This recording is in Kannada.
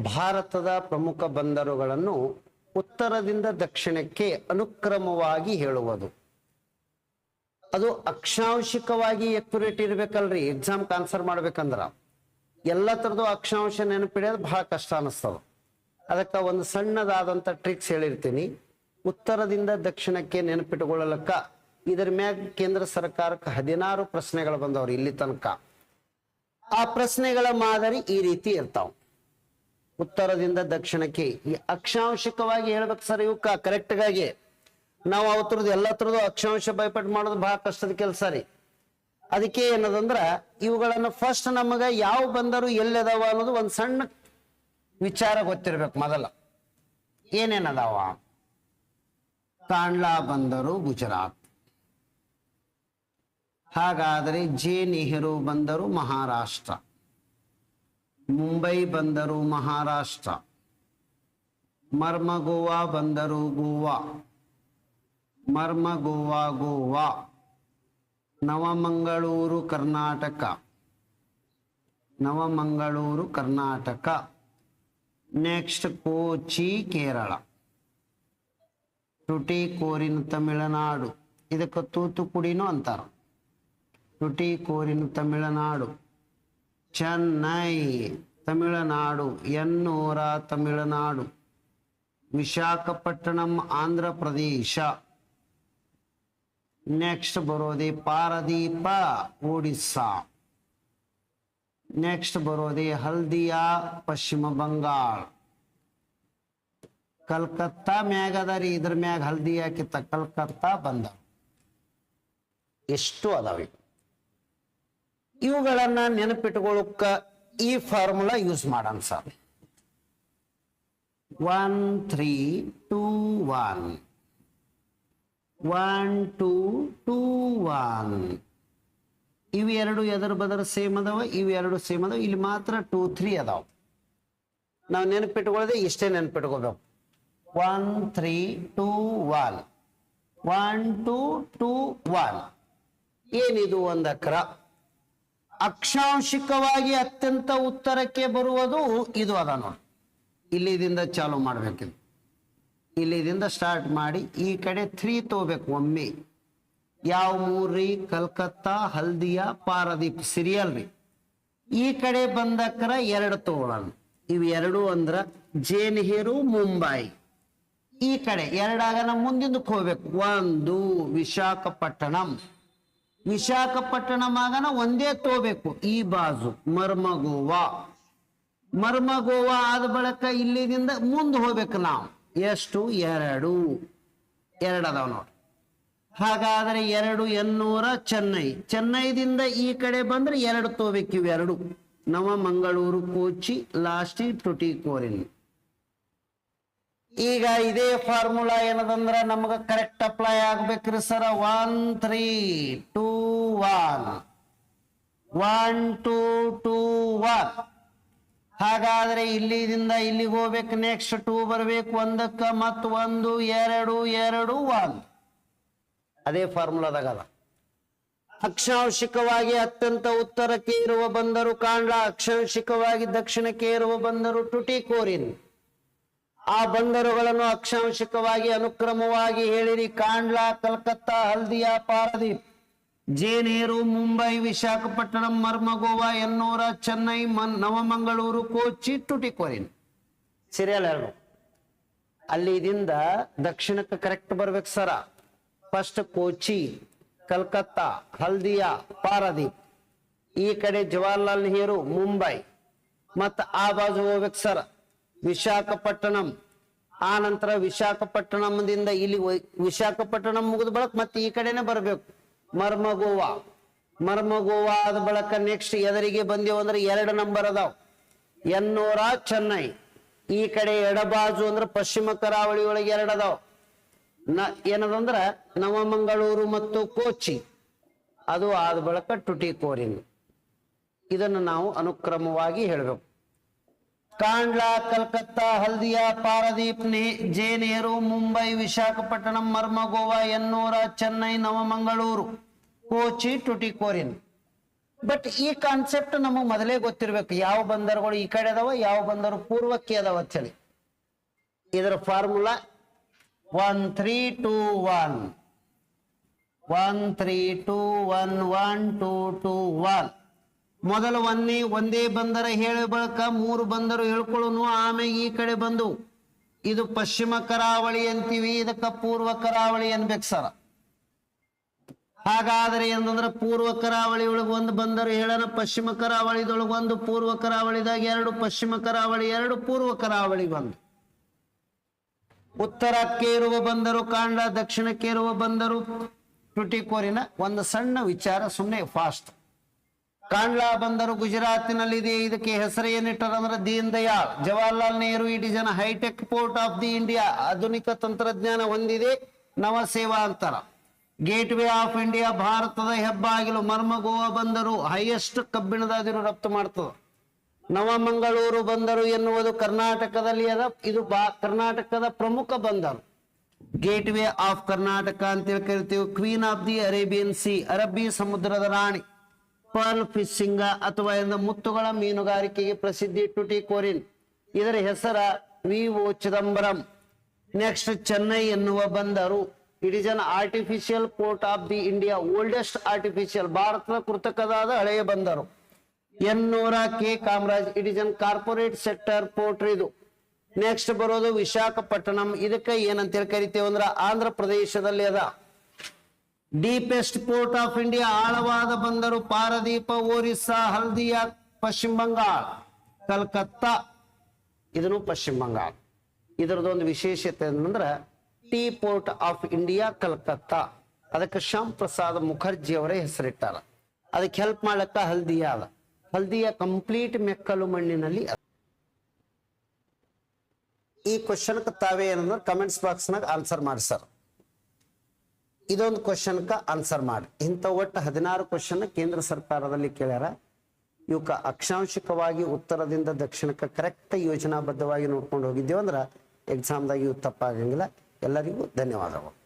ಭಾರತದ ಪ್ರಮುಖ ಬಂದರುಗಳನ್ನು ಉತ್ತರದಿಂದ ದಕ್ಷಿಣಕ್ಕೆ ಅನುಕ್ರಮವಾಗಿ ಹೇಳುವುದು. ಅದು ಅಕ್ಷಾಂಶಿಕವಾಗಿ ಎಕ್ಯುರೇಟ್ ಇರ್ಬೇಕಲ್ರಿ. ಎಕ್ಸಾಮ್ ಆನ್ಸರ್ ಮಾಡ್ಬೇಕಂದ್ರ. ಎಲ್ಲ ಥರದ್ದು ಅಕ್ಷಾಂಶ ನೆನಪಿಡಿಯೋದು ಬಹಳ ಕಷ್ಟ ಅನಿಸ್ತದ. ಅದಕ್ಕೆ ಒಂದು ಸಣ್ಣದಾದಂತ ಟ್ರಿಕ್ಸ್ ಹೇಳಿರ್ತೀನಿ. ಉತ್ತರದಿಂದ ದಕ್ಷಿಣಕ್ಕೆ ನೆನಪಿಟ್ಟುಕೊಳ್ಳಲಕ್ಕ ಇದರ ಮ್ಯಾಗ ಕೇಂದ್ರ ಸರ್ಕಾರಕ್ಕೆ ಹದಿನಾರು ಪ್ರಶ್ನೆಗಳು ಬಂದವ್ರಿ ಇಲ್ಲಿ ತನಕ. ಆ ಪ್ರಶ್ನೆಗಳ ಮಾದರಿ ಈ ರೀತಿ ಇರ್ತಾವ. ಉತ್ತರದಿಂದ ದಕ್ಷಿಣಕ್ಕೆ. ಈ ಅಕ್ಷಾಂಶಿಕವಾಗಿ ಹೇಳ್ಬೇಕು ಸರ್ ಇವಕ್ಕ ಕರೆಕ್ಟ್ಗಾಗಿ ನಾವು ಅವತ್ರದ್ದು ಎಲ್ಲ ಅಕ್ಷಾಂಶ ಬೈಪಟ್ ಮಾಡೋದು ಬಹಳ ಕಷ್ಟದ ಕೆಲಸ ರೀ. ಅದಕ್ಕೆ ಏನದಂದ್ರ, ಇವುಗಳನ್ನ ಫಸ್ಟ್ ನಮಗ ಯಾವ ಬಂದರು ಎಲ್ಲದಾವ ಅನ್ನೋದು ಒಂದ್ ಸಣ್ಣ ವಿಚಾರ ಗೊತ್ತಿರ್ಬೇಕು ಮೊದಲ. ಏನೇನದಾವ? ಕಾಂಡ್ಲಾ ಬಂದರು ಗುಜರಾತ್. ಹಾಗಾದರೆ ಜೆ ನೆಹರು ಬಂದರು ಮಹಾರಾಷ್ಟ್ರ. ಮುಂಬೈ ಬಂದರು ಮಹಾರಾಷ್ಟ್ರ. ಮರ್ಮ ಗೋವಾ ಬಂದರು ಗೋವಾ. ಮರ್ಮ ಗೋವಾ. ಗೋವಾ ನವಮಂಗಳೂರು ಕರ್ನಾಟಕ. ನವಮಂಗಳೂರು ಕರ್ನಾಟಕ. ನೆಕ್ಸ್ಟ್ ಕೋಚಿ ಕೇರಳ. ಟುಟಿಕೋರಿನ ತಮಿಳುನಾಡು. ಇದಕ್ಕೆ ತೂತುಕುಡಿನೂ ಅಂತಾರ. ಟುಟಿಕೋರಿನ ತಮಿಳುನಾಡು. ಚೆನ್ನೈ, ತಮಿಳುನಾಡು, ಎನ್ನೂರ, ತಮಿಳುನಾಡು, ವಿಶಾಖಪಟ್ಟಣಂ, ಆಂಧ್ರ ಪ್ರದೇಶ. ನೆಕ್ಸ್ಟ್ ಬರೋದೇ ಪಾರದೀಪ, ಒಡಿಸ್ಸಾ. ನೆಕ್ಸ್ಟ್ ಬರೋದೇ ಹಲ್ದಿಯಾ, ಪಶ್ಚಿಮ ಬಂಗಾಳ. ಕಲ್ಕತ್ತಾ ಮ್ಯಾಗ ಅದ ರೀ, ಇದ್ರ ಮ್ಯಾಗ ಹಲ್ದಿಯಾ ಕಿತ್ತ ಕಲ್ಕತ್ತಾ ಬಂದ. ಎಷ್ಟು ಅದಾವೆ ಇವುಗಳನ್ನ ನೆನಪಿಟ್ಕೊಳ್ಳಕ್ಕ ಈ ಫಾರ್ಮುಲಾ ಯೂಸ್ ಮಾಡೋಣ sir. One three two one one two two one ಇವೆರಡು ಎದರ ಬದರ ಸೇಮ್ ಅದಾವ ಇವೆರಡು ಸೇಮ್ ಅದಾವ, ಇಲ್ಲಿ ಮಾತ್ರ ಟೂ ತ್ರೀ ಅದಾವ. ನಾವು ನೆನಪಿಟ್ಕೊಳ್ಳದೆ ಇಷ್ಟೇ ನೆನಪಿಟ್ಕೋಬೇಕು. One three two one one two two one ಏನಿದು ಒಂದು ಅಕ್ರ ಅಕ್ಷಾಂಶಿಕವಾಗಿ ಅತ್ಯಂತ ಉತ್ತರಕ್ಕೆ ಬರುವುದು ಇದು ಅದ ನೋಡಿ. ಇಲ್ಲಿದಿಂದ ಚಾಲು ಮಾಡ್ಬೇಕಿದು ಇಲ್ಲಿದಿಂದ ಸ್ಟಾರ್ಟ್ ಮಾಡಿ ಈ ಕಡೆ ತ್ರೀ ತಗೋಬೇಕು ಒಮ್ಮೆ. ಯಾವ ಮೂರ್ರಿ ಕಲ್ಕತ್ತಾ, ಹಲ್ದಿಯಾ, ಪಾರದೀಪ್, ಸಿರಿಯಲ್ ರೀ. ಈ ಕಡೆ ಬಂದಕ್ಕರ ಎರಡು ತಗೊಳ್ಳೋಣ. ಇವು ಎರಡು ಅಂದ್ರ ಜೇನ್ಹೀರು, ಮುಂಬೈ. ಈ ಕಡೆ ಎರಡಾಗ ನಮ್ಮ ಮುಂದಿಂದಕ್ಕೆ ಹೋಗ್ಬೇಕು. ಒಂದು ವಿಶಾಖಪಟ್ಟಣಂ. ವಿಶಾಖಪಟ್ಟಣಂ ಆಗನ ಒಂದೇ ತೋಬೇಕು, ಈ ಬಾಜು, ಮರ್ಮಗೋವಾ. ಮರ್ಮಗೋವಾ ಆದ ಬಳಿಕ ಇಲ್ಲಿದಿಂದ ಮುಂದೆ ಹೋಗ್ಬೇಕು ನಾವು. ಎಷ್ಟು? ಎರಡು. ಎರಡು ಅದಾವ ನೋಡಿ. ಹಾಗಾದ್ರೆ ಎರಡು ಎನ್ನೂರ ಚೆನ್ನೈ. ಚೆನ್ನೈದಿಂದ ಈ ಕಡೆ ಬಂದ್ರೆ ಎರಡು ತೋಬೇಕು ಇವೆರಡು ನವ ಮಂಗಳೂರು ಕೋಚಿ ಲಾಸ್ಟಿ ಟುಟಿಕೋರಿನ್ ಈಗ ಇದೇ ಫಾರ್ಮುಲಾ ಏನದಂದ್ರ ನಮಗ correct apply ಆಗ್ಬೇಕ್ರಿ sir one three two one one two two one ಹಾಗಾದ್ರೆ ಇಲ್ಲಿದಿಂದ ಇಲ್ಲಿಗೆ ಹೋಗ್ಬೇಕು ನೆಕ್ಸ್ಟ್ ಟೂ ಬರ್ಬೇಕು, ಒಂದಕ್ಕ ಮತ್ ಒಂದು, ಎರಡು ಎರಡು ಒಂದು ಅದೇ ಫಾರ್ಮುಲಾದಾಗ ಅದ. ಅಕ್ಷಾಂಶಿಕವಾಗಿ ಅತ್ಯಂತ ಉತ್ತರಕ್ಕೆ ಇರುವ ಬಂದರು ಕಾಂಡ್ಲಾ, ಅಕ್ಷಾಂಶಿಕವಾಗಿ ದಕ್ಷಿಣಕ್ಕೆ ಇರುವ ಬಂದರು ಟುಟಿಕೋರಿನ್ ಆ ಬಂದರುಗಳನ್ನು ಅಕ್ಷಾಂಶಿಕವಾಗಿ ಅನುಕ್ರಮವಾಗಿ ಹೇಳಿರಿ. ಕಾಂಡ್ಲಾ, ಕಲ್ಕತ್ತಾ, ಹಲ್ದಿಯಾ, ಪಾರದೀಪ್. ಜೇನೇರು, ಮುಂಬೈ, ವಿಶಾಖಪಟ್ಟಣಂ, ಮರ್ಮಗೋವಾ, ಎನ್ನೂರ, ಚೆನ್ನೈ ನವಮಂಗಳೂರು ಕೋಚಿ ಟುಟಿಕೋರಿನ್ ಸಿರಿಯಲ್ ಎರಡು. ಅಲ್ಲಿದಿಂದ ದಕ್ಷಿಣಕ್ಕೆ ಕರೆಕ್ಟ್ ಬರ್ಬೇಕು ಸರ. ಫಸ್ಟ್ ಕೋಚಿ ಕಲ್ಕತ್ತಾ, ಹಲ್ದಿಯಾ, ಪಾರದೀಪ್. ಈ ಕಡೆ ಜವಾಹರ್ಲಾಲ್ ನೆಹರು, ಮುಂಬೈ. ಮತ್ತ ಆ ಬಾಜು ಹೋಗ್ಬೇಕು ಸರ್. ವಿಶಾಖಪಟ್ಟಣಂ. ಆ ನಂತರ ವಿಶಾಖಪಟ್ಟಣಂದಿಂದ ಇಲ್ಲಿ ವಿಶಾಖಪಟ್ಟಣಂ ಮುಗಿದ ಬಳಕ ಮತ್ತೆ ಈ ಕಡೆನೆ ಬರಬೇಕು. ಮರ್ಮಗೋವಾ. ಮರ್ಮಗೋವಾ ಆದ ಬಳಕ ನೆಕ್ಸ್ಟ್ ಎದರಿಗೆ ಬಂದೇವು ಅಂದ್ರೆ ಎರಡು ನಂಬರ್ ಅದಾವ್. ಎನ್ನೂರ, ಚೆನ್ನೈ. ಈ ಕಡೆ ಎಡಬಾಜು ಅಂದ್ರೆ ಪಶ್ಚಿಮ ಕರಾವಳಿ ಒಳಗೆ ಎರಡು ಅದಾವ್. ನ, ಏನದಂದ್ರ ನವಮಂಗಳೂರು ಮತ್ತು ಕೋಚಿ ಅದು ಆದ ಬಳಕ ಟುಟಿ ಕೋರಿನ ಇದನ್ನು ನಾವು ಅನುಕ್ರಮವಾಗಿ ಹೇಳಬೇಕು. ಕಾಂಡ್ಲಾ, ಕಲ್ಕತ್ತಾ, ಹಲ್ದಿಯಾ, ಪಾರದೀಪ್ ಜೆ ನೆಹರು ಮುಂಬೈ, ವಿಶಾಖಪಟ್ಟಣಂ, ಮರ್ಮ, ಗೋವಾ, ಎನ್ನೂರ, ಚೆನ್ನೈ, ನವಮಂಗಳೂರು ಕೋಚಿ ಟುಟಿಕೋರಿನ್ ಬಟ್ ಈ ಕಾನ್ಸೆಪ್ಟ್ ನಮಗ್ ಮೊದಲೇ ಗೊತ್ತಿರ್ಬೇಕು. ಯಾವ ಬಂದರುಗಳು ಈ ಕಡೆ ಅದಾವ, ಯಾವ ಬಂದರು ಪೂರ್ವಕ್ಕೆ ಅದಾವ ಅಂತ ಹೇಳಿ ಇದರ formula one three two one one three two one one two two one ಮೊದಲು ಒಂದೇ ಒಂದೇ ಬಂದರ ಹೇಳ ಬಳಕ, ಮೂರು ಬಂದರು ಹೇಳ್ಕೊಳ್ಳೋನು, ಆಮೇಲೆ ಈ ಕಡೆ ಬಂದು. ಇದು ಪಶ್ಚಿಮ ಕರಾವಳಿ ಅಂತೀವಿ, ಇದಕ್ಕ ಪೂರ್ವ ಕರಾವಳಿ ಅನ್ಬೇಕು ಸರ. ಹಾಗಾದ್ರೆ ಏನಂದ್ರೆ ಪೂರ್ವ ಕರಾವಳಿ ಒಳಗೆ ಒಂದು ಬಂದರು ಹೇಳೋಣ, ಪಶ್ಚಿಮ ಕರಾವಳಿದೊಳಗೆ ಒಂದು, ಪೂರ್ವ ಕರಾವಳಿದಾಗ ಎರಡು, ಪಶ್ಚಿಮ ಕರಾವಳಿ ಎರಡು, ಪೂರ್ವ ಕರಾವಳಿ ಬಂದು ಉತ್ತರಕ್ಕೆ ಇರುವ ಬಂದರು ಕಾಂಡ, ದಕ್ಷಿಣಕ್ಕೆ ಇರುವ ಬಂದರು ಟುಟಿಕೋರಿನ ಒಂದು ಸಣ್ಣ ವಿಚಾರ ಸುಮ್ಮನೆ ಫಾಸ್ಟ್ ಕಾಂಡ್ಲಾ ಬಂದರು ಗುಜರಾತಿನಲ್ಲಿದೆ. ಇದಕ್ಕೆ ಹೆಸರು ಏನಿಟ್ಟರಂದ್ರೆ ದೀನ್ ದಯಾಳ್. ಜವಾಹರ್ಲಾಲ್ ನೆಹರು ಇಡೀ ಜನ hi-tech port of the India ಆಧುನಿಕ ತಂತ್ರಜ್ಞಾನ ಹೊಂದಿದೆ. ನವ ಸೇವಾ ಅಂತರ ಗೇಟ್ ವೇ ಆಫ್ ಇಂಡಿಯಾ ಭಾರತದ ಹೆಬ್ಬಾಗಿಲು ಮರ್ಮ ಗೋವಾ ಬಂದರು. ಹೈಯೆಸ್ಟ್ ಕಬ್ಬಿಣದಾದಿರು ರಫ್ತು ಮಾಡ್ತದೆ. ನವಮಂಗಳೂರು ಬಂದರು ಎನ್ನುವುದು ಕರ್ನಾಟಕದಲ್ಲಿ ಅದ. ಇದು ಕರ್ನಾಟಕದ ಪ್ರಮುಖ ಬಂದರು. ಗೇಟ್ ವೇ ಆಫ್ ಕರ್ನಾಟಕ ಅಂತೇಳಿ ಕರಿತೀವಿ. Queen of the Arabian sea, ಅರಬ್ಬಿ ಸಮುದ್ರದ ರಾಣಿ. ಪರ್ಲ್ ಫಿಶಿಂಗ್ ಅಥವಾ ಮುತ್ತುಗಳ ಮೀನುಗಾರಿಕೆಗೆ ಪ್ರಸಿದ್ಧಿ ಟುಟಿ ಕೋರಿನ್. ಇದರ ಹೆಸರ V O Chidambaram. Next Chennai ಎನ್ನುವ ಬಂದರು. It is an artificial port of the India oldest artificial ಭಾರತದ ಕೃತಕದಾದ ಹಳೆಯ ಬಂದರು. Ennore K Kamaraj it is an corporate sector port ಇದು. ನೆಕ್ಸ್ಟ್ ಬರೋದು ವಿಶಾಖಪಟ್ಟಣಂ. ಇದಕ್ಕೆ ಏನಂತೇಳಿ ಕರಿತೇವೆ ಅಂದ್ರ ಆಂಧ್ರ ಪ್ರದೇಶದಲ್ಲಿ ಅದ. ಡೀಪೆಸ್ಟ್ ಪೋರ್ಟ್ ಆಫ್ ಇಂಡಿಯಾ ಆಳವಾದ ಬಂದರು ಪಾರದೀಪ, ಒರಿಸ್ಸಾ, ಹಲ್ದಿಯಾ, ಪಶ್ಚಿಮ ಬಂಗಾಳ, ಕಲ್ಕತ್ತಾ, ಇದನ್ನು ಪಶ್ಚಿಮ ಬಂಗಾಳ. ಇದರದೊಂದು ವಿಶೇಷತೆ ಅಂದ್ರೆ tea port of India, Calcutta. ಅದಕ್ಕೆ ಶ್ಯಾಮ್ ಪ್ರಸಾದ್ ಮುಖರ್ಜಿ ಅವರೇ ಹೆಸರಿಟ್ಟಾರ. ಅದಕ್ಕೆ ಹೆಲ್ಪ್ ಮಾಡ್ಲಕ್ಕ ಹಲ್ದಿಯಾ ಅದ. ಹಲ್ದಿಯಾ ಕಂಪ್ಲೀಟ್ ಮೆಕ್ಕಲು ಮಣ್ಣಿನಲ್ಲಿ. ಈ ಕ್ವಶನ್ಗೆ ತಾವೇ ಏನಂದ್ರೆ ಕಮೆಂಟ್ಸ್ ಬಾಕ್ಸ್ನಾಗ ಆನ್ಸರ್ ಮಾಡಿ ಸರ್. ಇದೊಂದು ಕ್ವಶನ್ಕ ಆನ್ಸರ್ ಮಾಡಿ. ಇಂಥ ಒಟ್ಟು ಹದಿನಾರು ಕ್ವಶನ್ ಕೇಂದ್ರ ಸರ್ಕಾರದಲ್ಲಿ ಕೇಳ್ಯಾರ. ಇವಕ್ಕ ಅಕ್ಷಾಂಶಿಕವಾಗಿ ಉತ್ತರದಿಂದ ದಕ್ಷಿಣಕ್ಕೆ ಕರೆಕ್ಟ್ ಯೋಜನಾಬದ್ಧವಾಗಿ ನೋಡ್ಕೊಂಡು ಹೋಗಿದ್ದೇವೆ ಅಂದ್ರೆ ಎಕ್ಸಾಮ್ದಾಗ ಇವು ತಪ್ಪಾಗಂಗಿಲ್ಲ. ಎಲ್ಲರಿಗೂ ಧನ್ಯವಾದಗಳು.